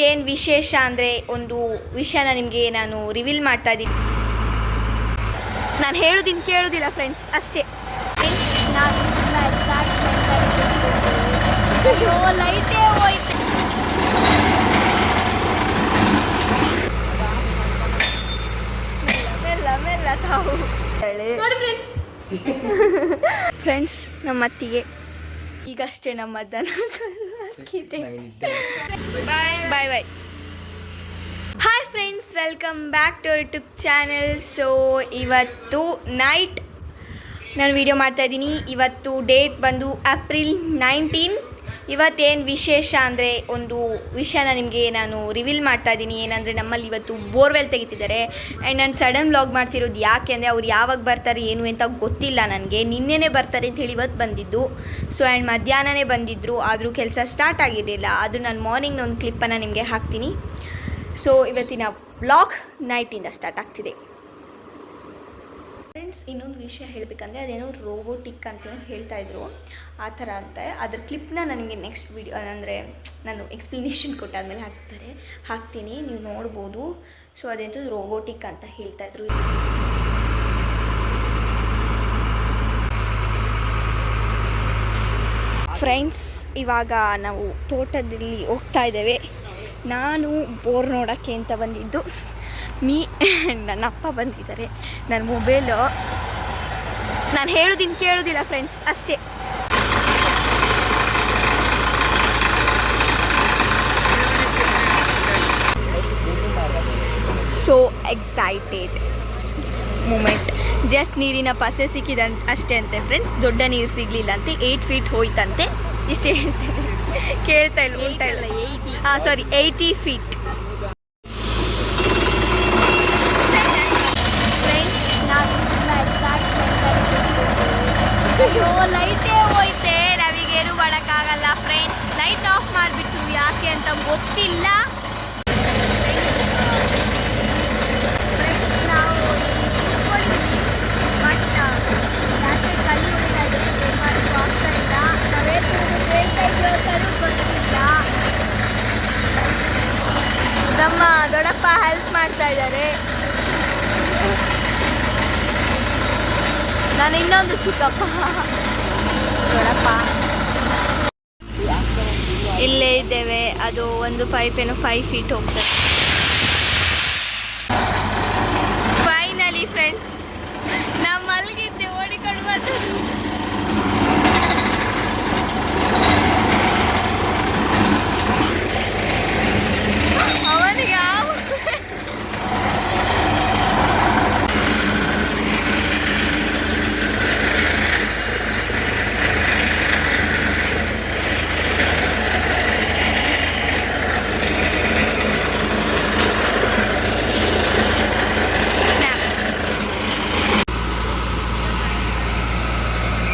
ಇವತ್ತೇನು ವಿಶೇಷ ಅಂದರೆ ಒಂದು ವಿಷಯನ ನಿಮಗೆ ನಾನು ರಿವೀಲ್ ಮಾಡ್ತಾ ಇದ್ದೀನಿ. ನಾನು ಹೇಳೋದಿನ್ ಕೇಳೋದಿಲ್ಲ ಫ್ರೆಂಡ್ಸ್ ಅಷ್ಟೇ. ಅಯ್ಯೋ ಲೈಟೇ ಹೋಯ್ತು. ಮೆಲ್ಲ ಮೆಲ್ಲ ತಾವು. ಫ್ರೆಂಡ್ಸ್ ನಮ್ಮ ಅತ್ತಿಗೆ ಈಗಷ್ಟೇ ನಮ್ಮ ದನ bye bye bye hi friends welcome back to YouTube channel so ಇವತ್ತು ನೈಟ್ ನಾನು ವಿಡಿಯೋ ಮಾಡ್ತಾ ಇದ್ದೀನಿ. ಇವತ್ತು ಡೇಟ್ ಬಂದು ಏಪ್ರಿಲ್ ನೈನ್ಟೀನ್ ಇವತ್ತೇನು ವಿಶೇಷ ಅಂದರೆ ಒಂದು ವಿಷಯನ ನಿಮಗೆ ನಾನು ರಿವೀಲ್ ಮಾಡ್ತಾ ಇದ್ದೀನಿ ಏನಂದರೆ ನಮ್ಮಲ್ಲಿ ಇವತ್ತು ಬೋರ್ವೆಲ್ ತೆಗಿತಿದ್ದಾರೆ. ಆ್ಯಂಡ್ ನಾನು ಸಡನ್ ವ್ಲಾಗ್ ಮಾಡ್ತಿರೋದು ಯಾಕೆ ಅಂದರೆ ಅವ್ರು ಯಾವಾಗ ಬರ್ತಾರೆ, ಏನು ಅಂತ ಗೊತ್ತಿಲ್ಲ ನನಗೆ. ನಿನ್ನೆನೇ ಬರ್ತಾರೆ ಅಂತ ಹೇಳಿ ಇವತ್ತು ಬಂದಿದ್ದು. ಸೊ ಆ್ಯಂಡ್ ಮಧ್ಯಾಹ್ನನೇ ಬಂದಿದ್ದರು ಆದರೂ ಕೆಲಸ ಸ್ಟಾರ್ಟ್ ಆಗಿರಲಿಲ್ಲ ಅದು ನಾನು ಮಾರ್ನಿಂಗ್ ಒಂದು ಕ್ಲಿಪ್ಪನ್ನು ನಿಮಗೆ ಹಾಕ್ತೀನಿ. ಸೊ ಇವತ್ತಿನ ವ್ಲಾಗ್ ನೈಟಿಂದ ಸ್ಟಾರ್ಟ್ ಆಗ್ತಿದೆ. ಫ್ರೆಂಡ್ಸ್, ಇನ್ನೊಂದು ವಿಷಯ ಹೇಳಬೇಕಂದ್ರೆ ಅದೇನೋ ರೋಬೋಟಿಕ್ ಅಂತೇನೋ ಹೇಳ್ತಾ ಇದ್ರು. ಆ ಥರ ಅಂತ. ಅದ್ರ ಕ್ಲಿಪ್ನ ನನಗೆ ನೆಕ್ಸ್ಟ್ ವಿಡಿಯೋ ಅಂದರೆ ನಾನು ಎಕ್ಸ್ಪ್ಲನೇಷನ್ ಕೊಟ್ಟಾದ್ಮೇಲೆ ಹಾಕ್ತಾರೆ. ಹಾಕ್ತೀನಿ, ನೀವು ನೋಡ್ಬೋದು. ಸೊ ಅದೇನು ರೋಬೋಟಿಕ್ ಅಂತ ಹೇಳ್ತಾ ಇದ್ರು. ಫ್ರೆಂಡ್ಸ್ ಇವಾಗ ನಾವು ತೋಟದಲ್ಲಿ ಹೋಗ್ತಾ ಇದ್ದೇವೆ. ನಾನು ಬೋರ್ ನೋಡೋಕ್ಕೆ ಅಂತ ಬಂದಿದ್ದು. ಮೀ ನನ್ನ ಅಪ್ಪ ಬಂದಿದ್ದಾರೆ. ನನ್ನ ಮೊಬೈಲು ನಾನು ಹೇಳೋದಿನ್ ಕೇಳೋದಿಲ್ಲ ಫ್ರೆಂಡ್ಸ್ ಅಷ್ಟೇ. ಸೊ ಎಕ್ಸೈಟೆಡ್ ಮೂಮೆಂಟ್ ಜಸ್ಟ್ ನೀರಿನ ಪಸೆ ಸಿಕ್ಕಿದಂತ ಅಷ್ಟೇ ಅಂತೆ ಫ್ರೆಂಡ್ಸ್ ದೊಡ್ಡ ನೀರು ಸಿಗಲಿಲ್ಲ ಅಂತೆ ಏಯ್ಟ್ ಫೀಟ್ ಹೋಯ್ತಂತೆ. ಇಷ್ಟೇ ಹೇಳ್ತೇನೆ ಕೇಳ್ತಾ ಇಲ್ಲ ಉಂಟಾ ಇಲ್ಲ. ಏಯ್ಟಿ ಹಾಂ ಸಾರಿ ಏಯ್ಟಿ ಫೀಟ್ ಫ್ರೆಂಡ್ಸ್ ನಾವು ತುಂಬ ಅಯ್ಯೋ ಲೈಟೇ ಹೋಯ್ತೆ ನಾವೀಗೇನು ಮಾಡೋಕ್ಕಾಗಲ್ಲ ಫ್ರೆಂಡ್ಸ್ ಲೈಟ್ ಆಫ್ ಮಾಡಿಬಿಟ್ರು ಯಾಕೆ ಅಂತ ಗೊತ್ತಿಲ್ಲ. ನಮ್ಮ ದೊಡ್ಡಪ್ಪ ಹೆಲ್ಪ್ ಮಾಡ್ತಾ ಇದ್ದಾರೆ. ನಾನು ಇನ್ನೊಂದು ಚಿಕ್ಕಪ್ಪ. ದೊಡ್ಡಪ್ಪ. ಇಲ್ಲೇ ಇದ್ದೇವೆ. ಅದು ಒಂದು ಪೈಪ್ ಏನು ಫೈವ್ ಫೀಟ್ ಹೋಗ್ತದೆ. ಫೈನಲಿ ಫ್ರೆಂಡ್ಸ್ ನಾವು ಮಲಗಿದ್ದೆ ಓಡಿಕೊಂಡು ಬಂದದ್ದು ಅವನಿಗೆ ಯಾವ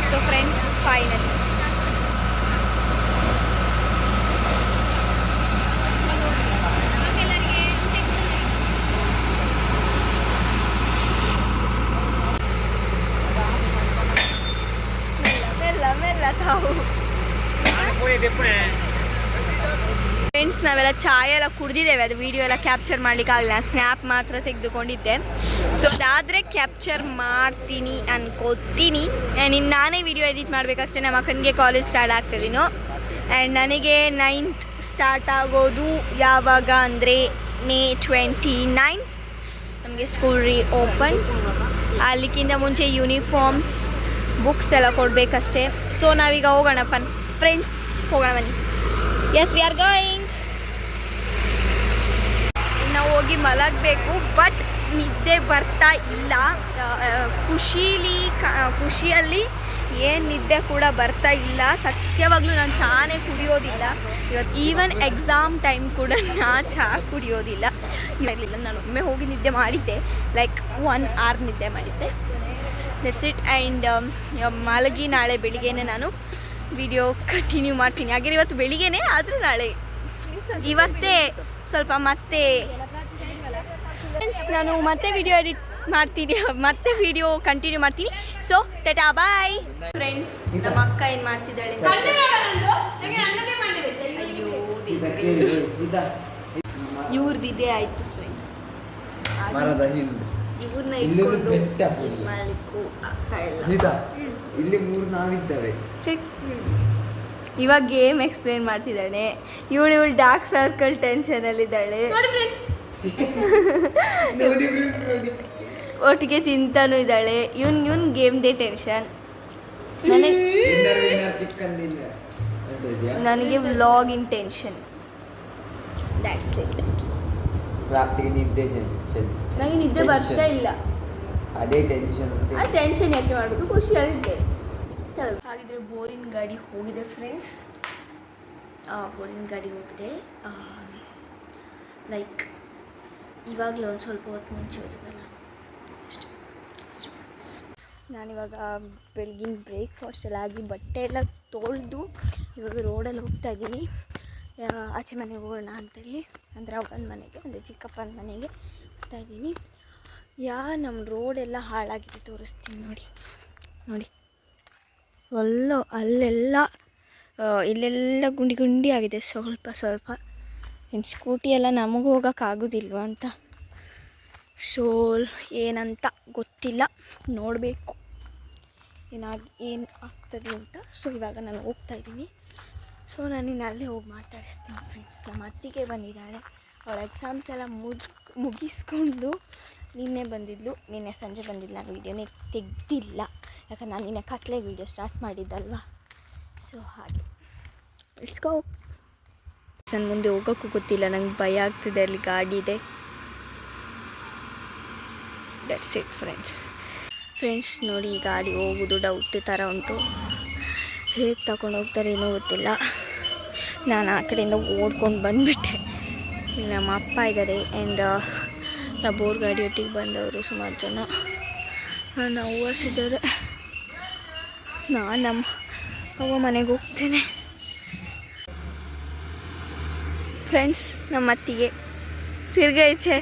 ಸೊ ಫ್ರೆಂಡ್ಸ್ ಫೈನಲಿ ಮೆಲ್ಲ ಮೆಲ್ಲ ತಾವು ಫ್ರೆಂಡ್ಸ್ ನಾವೆಲ್ಲ ಚಾಯ್ ಎಲ್ಲ ಕುಡ್ದಿದ್ದೇವೆ. ಅದು ವಿಡಿಯೋ ಎಲ್ಲ ಕ್ಯಾಪ್ಚರ್ ಮಾಡ್ಲಿಕ್ಕಾಗಲಿಲ್ಲ ಸ್ನ್ಯಾಪ್ ಮಾತ್ರ ತೆಗೆದುಕೊಂಡಿದ್ದೆ. ಸೊ ಅದಾದರೆ ಕ್ಯಾಪ್ಚರ್ ಮಾಡ್ತೀನಿ ಅನ್ಕೋತೀನಿ. ಆ್ಯಂಡ್ ಇನ್ನು ನಾನೇ ವಿಡಿಯೋ ಎಡಿಟ್ ಮಾಡಬೇಕಷ್ಟೇ. ನಮ್ಮ ಅಕ್ಕನಿಗೆ ಕಾಲೇಜ್ ಸ್ಟಾರ್ಟ್ ಆಗ್ತದೇನು ಆ್ಯಂಡ್ ನನಗೆ ನೈನ್ತ್ ಸ್ಟಾರ್ಟ್ ಆಗೋದು ಯಾವಾಗ ಅಂದರೆ ಮೇ ಟ್ವೆಂಟಿ ನೈನ್ ನಮಗೆ ಸ್ಕೂಲ್ ರೀ ಓಪನ್ ಅಲ್ಲಿಕ್ಕಿಂತ ಮುಂಚೆ ಯೂನಿಫಾರ್ಮ್ಸ್ ಬುಕ್ಸ್ ಎಲ್ಲ ಕೊಡಬೇಕಷ್ಟೇ. ಸೊ ನಾವೀಗ ಹೋಗೋಣ ಫನ್ ಫ್ರೆಂಡ್ಸ್ ಹೋಗೋಣ ಎಸ್ ವಿ ಆರ್ ಗೋಯಿಂಗ್ ನಾವು ಹೋಗಿ ಮಲಗಬೇಕು ಬಟ್ ನಿದ್ದೆ ಬರ್ತಾ ಇಲ್ಲ. ಖುಷೀಲಿ ಖುಷಿಯಲ್ಲಿ ಏನು ನಿದ್ದೆ ಕೂಡ ಬರ್ತಾ ಇಲ್ಲ. ಸತ್ಯವಾಗಲೂ ನಾನು ಚಾನೇ ಕುಡಿಯೋದಿಲ್ಲ. ಇವತ್ತು ಈವನ್ ಎಕ್ಸಾಮ್ ಟೈಮ್ ಕೂಡ ನಾ ಚಹಾ ಕುಡಿಯೋದಿಲ್ಲ. ಇರಲಿಲ್ಲ, ನಾನು ಒಮ್ಮೆ ಹೋಗಿ ನಿದ್ದೆ ಮಾಡಿದ್ದೆ. ಲೈಕ್ ಒನ್ ಆರ್ ನಿದ್ದೆ ಮಾಡಿದ್ದೆ. ದಟ್ಸ್ ಇಟ್ ಆ್ಯಂಡ್ ಮಲಗಿ ನಾಳೆ ಬೆಳಿಗ್ಗೆನೆ ನಾನು ವಿಡಿಯೋ ಕಂಟಿನ್ಯೂ ಮಾಡ್ತೀನಿ. ಹಾಗೆ ಇವತ್ತು ಬೆಳಿಗ್ಗೆನೆ ಆದರೂ ನಾಳೆ. ಇವತ್ತೇ ಸ್ವಲ್ಪ ಮತ್ತೆ ಫ್ರೆಂಡ್ಸ್ ನಾನು ಮತ್ತೆ ವಿಡಿಯೋ ಎಡಿಟ್ ಮಾಡ್ತೀನಿ. ಮತ್ತೆ ವಿಡಿಯೋ ಕಂಟಿನ್ಯೂ ಮಾಡ್ತೀನಿ. ಸೊ ಟಾಟಾ ಬಾಯ್ ಫ್ರೆಂಡ್ಸ್ ನಮ್ಮ ಅಕ್ಕ ಏನು ಮಾಡ್ತಿದ್ದಾಳೆ? ಇವ್ರದ್ದಿದೆ ಆಯಿತು ಫ್ರೆಂಡ್ಸ್ ಇವ್ರನ್ನ ಇಟ್ಕೊಂಡು ಮಾಡ್ಲಿಕ್ಕೂ ಆಗ್ತಾ ಇಲ್ಲ. ಇಲ್ಲಿ ಮೂರು ನಾವಿದ್ದಾವೆ. ಚೆಕ್ ಇವಾಗ ಗೇಮ್ ಎಕ್ಸ್ಪ್ಲೇನ್ ಮಾಡ್ತಿದ್ದಾಳೆ. ಇವಳು ಇವಳು ಡಾರ್ಕ್ ಸರ್ಕಲ್ ಟೆನ್ಷನಲ್ಲಿದ್ದಾಳೆ. ಒಟ್ಟಿಗೆ ತಿಂತಾನೂ ಇದ್ದಾಳೆ. ಇವನ್ ಇವನ್ ಗೇಮ್ದೇ ಟೆನ್ಷನ್ ನನಗೆ ನನಗೆ ವ್ಲಾಗಿನ್ ಟೆನ್ಷನ್ ದ್ಯಾಟ್ಸ್ ಇಟ್ ರಾತ್ರಿ ನಿದ್ದೆ ನನಗೆ ನಿದ್ದೆ ಬರ್ತಾ ಇಲ್ಲ. ಅದೇ ಟೆನ್ಷನ್ ಆ ಅಂತ ಟೆನ್ಷನ್ ಯಾಕೆ ಮಾಡೋದು? ಖುಷಿಯಾಗಿದ್ದೆ. ಹಾಗಿದ್ರೆ ಬೋರಿನ ಗಾಡಿ ಹೋಗಿದೆ ಫ್ರೆಂಡ್ಸ್ ಬೋರಿನ ಗಾಡಿ ಹೋಗಿದೆ. ಲೈಕ್ ಇವಾಗಲೇ ಒಂದು ಸ್ವಲ್ಪ ಹೊತ್ತು ಮುಂಚೆ ಹೋದವಲ್ಲ ಫ್ರೆಂಡ್ಸ್ ನಾನಿವಾಗ ಬೆಳಗಿನ ಬ್ರೇಕ್ಫಾಸ್ಟ್ ಎಲ್ಲ ಆಗಿ ಬಟ್ಟೆ ಎಲ್ಲ ತೊಳೆದು ಇವಾಗ ರೋಡಲ್ಲಿ ಹೋಗ್ತಾ ಇದ್ದೀನಿ. ಆಚೆ ಮನೆಗೆ ಹೋಗೋಣ ಅಂತೇಳಿ. ಅಂದರೆ ಅವನ ಮನೆಗೆ, ಅಂದರೆ ಚಿಕ್ಕಪ್ಪನ ಮನೆಗೆ ಹೋಗ್ತಾ ಇದ್ದೀನಿ. ಯಾ ನಮ್ಮ ರೋಡೆಲ್ಲ ಹಾಳಾಗಿದೆ ತೋರಿಸ್ತೀನಿ ನೋಡಿ. ನೋಡಿ. ಒಲ್ಲ ಅಲ್ಲೆಲ್ಲ ಇಲ್ಲೆಲ್ಲ ಗುಂಡಿ ಗುಂಡಿ ಆಗಿದೆ. ಸ್ವಲ್ಪ ಸ್ವಲ್ಪ. ಇನ್ನು ಸ್ಕೂಟಿ ಎಲ್ಲ ನಮಗೆ ಹೋಗೋಕ್ಕಾಗೋದಿಲ್ವ ಅಂತ. ಸೊ ಏನಂತ ಗೊತ್ತಿಲ್ಲ. ನೋಡಬೇಕು. ಏನಾಗಿ, ಏನು ಆಗ್ತದೆ ಅಂತ. ಸೊ ಇವಾಗ ನಾನು ಹೋಗ್ತಾ ಇದ್ದೀನಿ. ಸೊ ನಾನು ಇನ್ನು ಅಲ್ಲೇ ಹೋಗಿ ಮಾತಾಡಿಸ್ತೀನಿ ಫ್ರೆಂಡ್ಸ್ ನಮ್ಮ ಅತ್ತಿಗೆ ಬಂದಿದ್ದಾಳೆ. ಅವಳ ಎಕ್ಸಾಮ್ಸ್ ಎಲ್ಲ ಮುಜ್ ಮುಗಿಸ್ಕೊಂಡು ನಿನ್ನೆ ಬಂದಿದ್ಲು, ನಿನ್ನೆ ಸಂಜೆ ಬಂದಿಲ್ಲ ವೀಡಿಯೋನೇ ತೆಗ್ದಿಲ್ಲ. ಯಾಕಂದ್ರೆ ನಾನು ನಿನ್ನೆ ಕತ್ಲೆ ವೀಡಿಯೋ ಸ್ಟಾರ್ಟ್ ಮಾಡಿದ್ದಲ್ವ? ಸೊ ಹಾಗೆ. ಇಟ್ಸ್ಕೋ ನನ್ನ ಮುಂದೆ ಹೋಗೋಕ್ಕೂ ಗೊತ್ತಿಲ್ಲ, ನಂಗೆ ಭಯ ಆಗ್ತಿದೆ ಅಲ್ಲಿ ಗಾಡಿ ಇದೆ. ದಟ್ಸ್ ಇಟ್ ಫ್ರೆಂಡ್ಸ್ ಫ್ರೆಂಡ್ಸ್ ನೋಡಿ ಈ ಗಾಡಿ ಹೋಗೋದು ಡೌಟ್ ಥರ ಉಂಟು. ಹೇಗೆ ತಗೊಂಡು ಹೋಗ್ತಾರೆ ಏನೋ ಗೊತ್ತಿಲ್ಲ. ನಾನು ಆ ಕಡೆಯಿಂದ ಓಡ್ಕೊಂಡು ಬಂದುಬಿಟ್ಟೆ. ಇಲ್ಲಿ ನಮ್ಮ ಅಪ್ಪ ಇದ್ದಾರೆ ಆ್ಯಂಡ್ ನಾ ಬೋರ್ ಗಾಡಿ ಒಟ್ಟಿಗೆ ಬಂದವರು ಸುಮಾರು ಜನ. ನಾನು ಅವ್ವಸ್ ಇದ್ದಾರೆ ನಾನು ನಮ್ಮ ಅವ್ವ ಮನೆಗೆ ಹೋಗ್ತೇನೆ. ಫ್ರೆಂಡ್ಸ್ ನಮ್ಮ ಅತ್ತಿಗೆ. ತಿರ್ಗೈಚೆ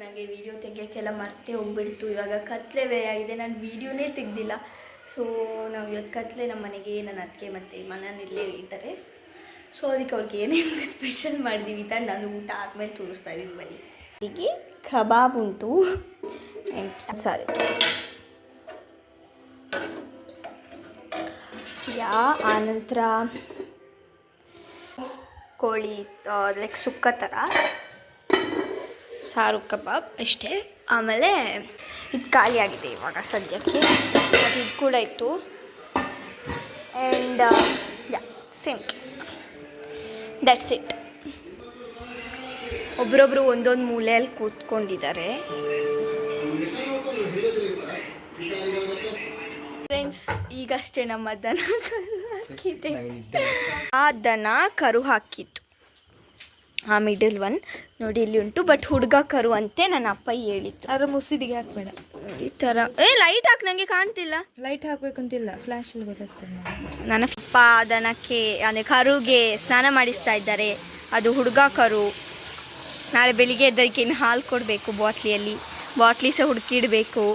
ನನಗೆ ವಿಡಿಯೋ ತೆಗಿಯೋಕ್ಕೆಲ್ಲ ಮರ್ತೇ ಹೋಗ್ಬಿಡ್ತು. ಇವಾಗ ಕತ್ಲೆ ಬೇರೆ ಆಗಿದೆ. ನಾನು ವೀಡಿಯೋನೇ ತೆಗ್ದಿಲ್ಲ. ಸೊ ನಾವು ಇವತ್ತು ಕತ್ಲೆ ನಮ್ಮ ಮನೆಗೆ ನನ್ನ ಅತ್ತಿಗೆ ಮತ್ತು ಮನೆಯಲ್ಲೇ ಇದ್ದಾರೆ. ಸೊ ಅದಕ್ಕೆ ಅವ್ರಿಗೆ ಏನೇನು ಸ್ಪೆಷಲ್ ಮಾಡಿದೀವಿ ಅಂತ ನಾನು ಊಟ ಆದಮೇಲೆ ತೋರಿಸ್ತಾ ಇದ್ದೀನಿ ಬನ್ನಿ. ಅಡಿಗೆ ಕಬಾಬ್ ಉಂಟು. ಸಾರಿ ಯಾ, ಆನಂತರ ಕೋಳಿ ಲೈಕ್ ಸುಕ್ಕ ಥರ ಸಾರು, ಕಬಾಬ್ ಅಷ್ಟೇ. ಆಮೇಲೆ ಇದು ಖಾಲಿ ಆಗಿದೆ ಇವಾಗ ಸದ್ಯಕ್ಕೆ. ಮತ್ತು ಇದು ಕೂಡ ಇತ್ತು. And yeah think that's it ಒಬ್ರೊಬ್ರು ಒಂದೊಂದು ಮೂಲೆಯಲ್ಲಿ ಕೂತ್ಕೊಂಡಿದ್ದಾರೆ. ಫ್ರೆಂಡ್ಸ್ ಈಗಷ್ಟೇ ನಮ್ಮ ದನ ಹಾಕಿದೆ ಆ ದನ ಕರು ಹಾಕಿತ್ತು. ಆ ಮಿಡಲ್ ಒನ್ ನೋಡಿ ಇಲ್ಲಿ ಉಂಟು. ಬಟ್ ಹುಡುಗ ಕರು ಅಂತೆ ನನ್ನ ಅಪ್ಪ ಹೇಳಿತ್ತು ಅದರ ಮುಸಿದಿಗೆ ಹಾಕ್ಬೇಡ. ಈ ಥರ ಏ ಲೈಟ್ ಹಾಕಿ ನನಗೆ ಕಾಣ್ತಿಲ್ಲ. ಲೈಟ್ ಹಾಕ್ಬೇಕಂತಿಲ್ಲ. ಫ್ಲಾಶ್ ಅಲ್ಲಿ ಗೊತ್ತಾಗ್ತದೆ ನನ್ನ ಅಪ್ಪ ದನಕ್ಕೆ ಅಂದರೆ ಕರುಗೆ ಸ್ನಾನ ಮಾಡಿಸ್ತಾ ಇದ್ದಾರೆ. ಅದು ಹುಡುಗ ಕರು. ನಾಳೆ ಬೆಳಿಗ್ಗೆ ಎದ್ದಕ್ಕೆ ಇನ್ನು ಹಾಲು ಕೊಡಬೇಕು ಬಾಟ್ಲಿಯಲ್ಲಿ. ಬಾಟ್ಲಿ ಸಹ ಹುಡುಕಿಡಬೇಕು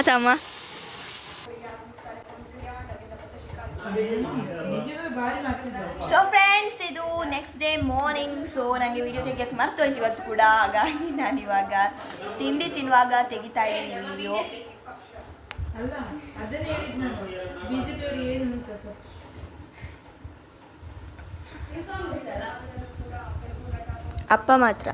ಆತಮ್ಮ. ಸೊ ಫ್ರೆಂಡ್ಸ್ ಇದು ನೆಕ್ಸ್ಟ್ ಡೇ ಮಾರ್ನಿಂಗ್ ಸೊ ನನಗೆ ವಿಡಿಯೋ ತೆಗಿಯೋಕ್ಕೆ ಮರ್ತೋಯ್ತು ಇವತ್ತು ಕೂಡ. ಹಾಗಾಗಿ ನಾನು ಇವಾಗ ತಿಂಡಿ ತಿನ್ನುವಾಗ ತೆಗಿತಾ ಇದ್ದೀನಿ ವಿಡಿಯೋ ಅಲ್ಲ ಅದನ್ನ ಹೇಳಿದ್ ನಾನು. ಬಿಜೆಪಿ ಅವ್ರು ಏನು ಅಂತ ಸ್ವಲ್ಪ ಅಪ್ಪ ಮಾತ್ರ.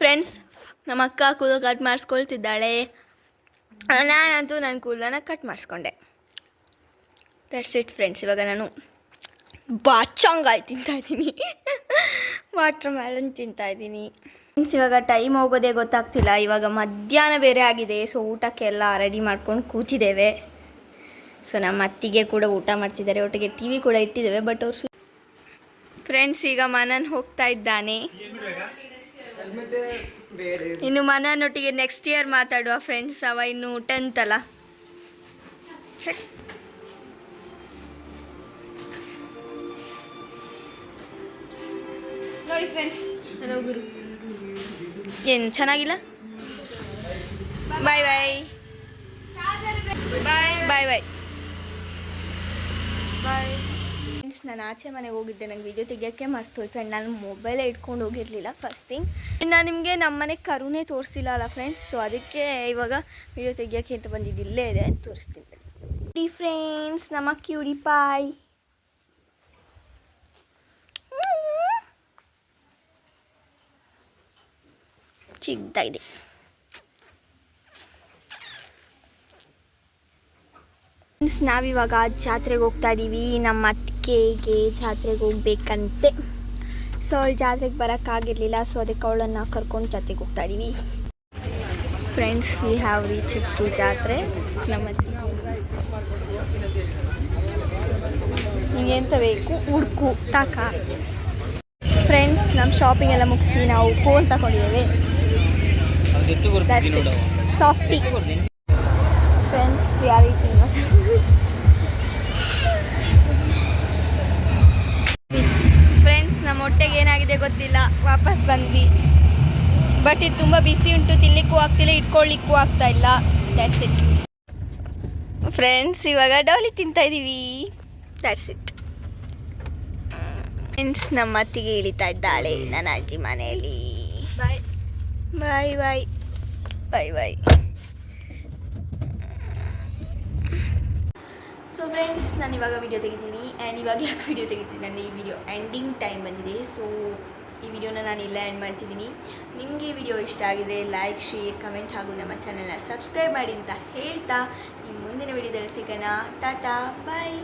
ಫ್ರೆಂಡ್ಸ್ ನಮ್ಮ ಅಕ್ಕ ಕೂದಲು ಕಟ್ ಮಾಡಿಸ್ಕೊಳ್ತಿದ್ದಾಳೆ. ನಾನಂತೂ ನನ್ನ ಕೂದಲನ್ನ ಕಟ್ ಮಾಡಿಸ್ಕೊಂಡೆ. ದಟ್ಸ್ ಇಟ್ ಫ್ರೆಂಡ್ಸ್ ಇವಾಗ ನಾನು ಬಾಚಾಂಗಾಯ್ ತಿಂತಾ ಇದ್ದೀನಿ. ವಾಟ್ರ್ ಮೆಲನ್ ತಿಂತಾ ಇದ್ದೀನಿ. ಫ್ರೆಂಡ್ಸ್ ಇವಾಗ ಟೈಮ್ ಹೋಗೋದೇ ಗೊತ್ತಾಗ್ತಿಲ್ಲ. ಇವಾಗ ಮಧ್ಯಾಹ್ನ ಬೇರೆ ಆಗಿದೆ. ಸೊ ಊಟಕ್ಕೆಲ್ಲ ರೆಡಿ ಮಾಡ್ಕೊಂಡು ಕೂತಿದ್ದೇವೆ. ಸೊ ನಮ್ಮ ಅತ್ತಿಗೆ ಕೂಡ ಊಟ ಮಾಡ್ತಿದ್ದಾರೆ. ಒಟ್ಟಿಗೆ ಟಿ ವಿ ಕೂಡ ಇಟ್ಟಿದ್ದೇವೆ ಬಟ್ ಅವ್ರು ಫ್ರೆಂಡ್ಸ್ ಈಗ ಮನನ್ ಹೋಗ್ತಾ ಇದ್ದಾನೆ. ಇನ್ನು ಮನನೊಟ್ಟಿಗೆ ನೆಕ್ಸ್ಟ್ ಇಯರ್ ಮಾತಾಡುವ ಫ್ರೆಂಡ್ಸ್ ಅವ ಇನ್ನು ಟೆಂತ್ ಅಲ್ಲ. ಚೆಕ್ ನೋಡಿ ಫ್ರೆಂಡ್ಸ್ ನನ್ನ ಗುರು. ಏನು ಚೆನ್ನಾಗಿಲ್ಲ? ಬಾಯ್ ಬಾಯ್ ಬಾಯ್ ಬಾಯ್ ಬಾಯ್ ಬಾಯ್ ನಾನು ಆಚೆ ಮನೆಗೆ ಹೋಗಿದ್ದೆ, ನಂಗೆ ವಿಡಿಯೋ ತೆಗಿಯೋಕ್ಕೆ ಮರ್ತೋಯ್ತು. ಆ್ಯಂಡ್ ನಾನು ಮೊಬೈಲೇ ಇಟ್ಕೊಂಡು ಹೋಗಿರಲಿಲ್ಲ ಫಸ್ಟ್ ಥಿಂಗ್ ನಾನು ನಿಮಗೆ ನಮ್ಮ ಮನೆ ಕರುನೇ ತೋರಿಸಿಲ್ಲ ಅಲ್ಲ ಫ್ರೆಂಡ್ಸ್ ಸೊ ಅದಕ್ಕೆ ಇವಾಗ ವಿಡಿಯೋ ತೆಗಿಯೋಕ್ಕೆ ಅಂತ ಬಂದಿದ್ದು ಇಲ್ಲೇ ಇದೆ, ತೋರಿಸ್ತೀನಿ. ಫ್ರೆಂಡ್ಸ್ ನಮ್ಮ ಕ್ಯೂಡಿ ಪಾಯ್ ಚಿಕ್ಕದಾಗಿದೆ. ಫ್ರೆಂಡ್ಸ್ ನಾವಿವಾಗ ಜಾತ್ರೆಗೆ ಹೋಗ್ತಾ ಇದ್ದೀವಿ ನಮ್ಮ ಅತ್ತಿಗೆಗೆ ಜಾತ್ರೆಗೆ ಹೋಗ್ಬೇಕಂತೆ. ಸೊ ಅವಳು ಜಾತ್ರೆಗೆ ಬರೋಕ್ಕಾಗಿರಲಿಲ್ಲ ಸೊ ಅದಕ್ಕೆ ಅವಳನ್ನು ಕರ್ಕೊಂಡು ಜಾತ್ರೆಗೆ ಹೋಗ್ತಾ ಇದ್ದೀವಿ friends we have reach to ಜಾತ್ರೆ. ನಮ್ಮ ಅತ್ತಿಗೆ ನಿಂಗೆ ಎಂತ ಬೇಕು? ಉಡುಕು ತಾಕ. ಫ್ರೆಂಡ್ಸ್ ನಮ್ಮ ಶಾಪಿಂಗ್ ಎಲ್ಲ ಮುಗಿಸಿ ನಾವು ಫೋನ್ ತಗೊಂಡಿದ್ದೇವೆ. ಸಾಫ್ಟಿ ಫ್ರೆಂಡ್ಸ್ ರಿಯಾಲಿಟಿ ಹೊಟ್ಟೆಗೆ ಏನಾಗಿದೆ ಗೊತ್ತಿಲ್ಲ. ವಾಪಸ್ ಬಂದ್ವಿ. ಬಟ್ ಇದು ತುಂಬ ಬಿಸಿ ಉಂಟು. ತಿನ್ನಲಿಕ್ಕೂ ಆಗ್ತಿಲ್ಲ ಇಟ್ಕೊಳ್ಳಿಕ್ಕೂ ಆಗ್ತಾ ಇಲ್ಲ. ದಟ್ಸ್ ಇಟ್ ಫ್ರೆಂಡ್ಸ್ ಇವಾಗ ಡೌಲಿ ತಿಂತಾ ಇದ್ದೀವಿ ದಟ್ಸ್ ಇಟ್ ಫ್ರೆಂಡ್ಸ್ ನಮ್ಮ ಅತ್ತಿಗೆ ಇಳಿತಾ ಇದ್ದಾಳೆ ನನ್ನ ಅಜ್ಜಿ ಮನೆಯಲ್ಲಿ. ಬಾಯ್ ಬಾಯ್ ಬಾಯ್ ಬಾಯ್ ಬಾಯ್ ಸೊ ಫ್ರೆಂಡ್ಸ್ ನಾನು ಇವಾಗ ವಿಡಿಯೋ ತೆಗಿತೀನಿ ಆ್ಯಂಡ್ ಇವಾಗ ಯಾಕೆ ವಿಡಿಯೋ ತೆಗಿತೀನಿ ನನ್ನ ಈ ವಿಡಿಯೋ ಎಂಡಿಂಗ್ ಟೈಮ್ ಬಂದಿದೆ. ಸೊ ಈ ವಿಡಿಯೋನ ನಾನು ಇಲ್ಲ ಎಂಡ್ ಮಾಡ್ತಿದ್ದೀನಿ. ನಿಮಗೆ ವಿಡಿಯೋ ಇಷ್ಟ ಆಗಿದ್ರೆ ಲೈಕ್ ಶೇರ್ ಕಮೆಂಟ್ ಹಾಗೂ ನಮ್ಮ ಚಾನಲ್ನ ಸಬ್ಸ್ಕ್ರೈಬ್ ಮಾಡಿ ಅಂತ ಹೇಳ್ತಾ ಇನ್ನು ಮುಂದಿನ ವಿಡಿಯೋದಲ್ಲಿ ಸಿಗೋಣ. ಟಾಟಾ ಬಾಯ್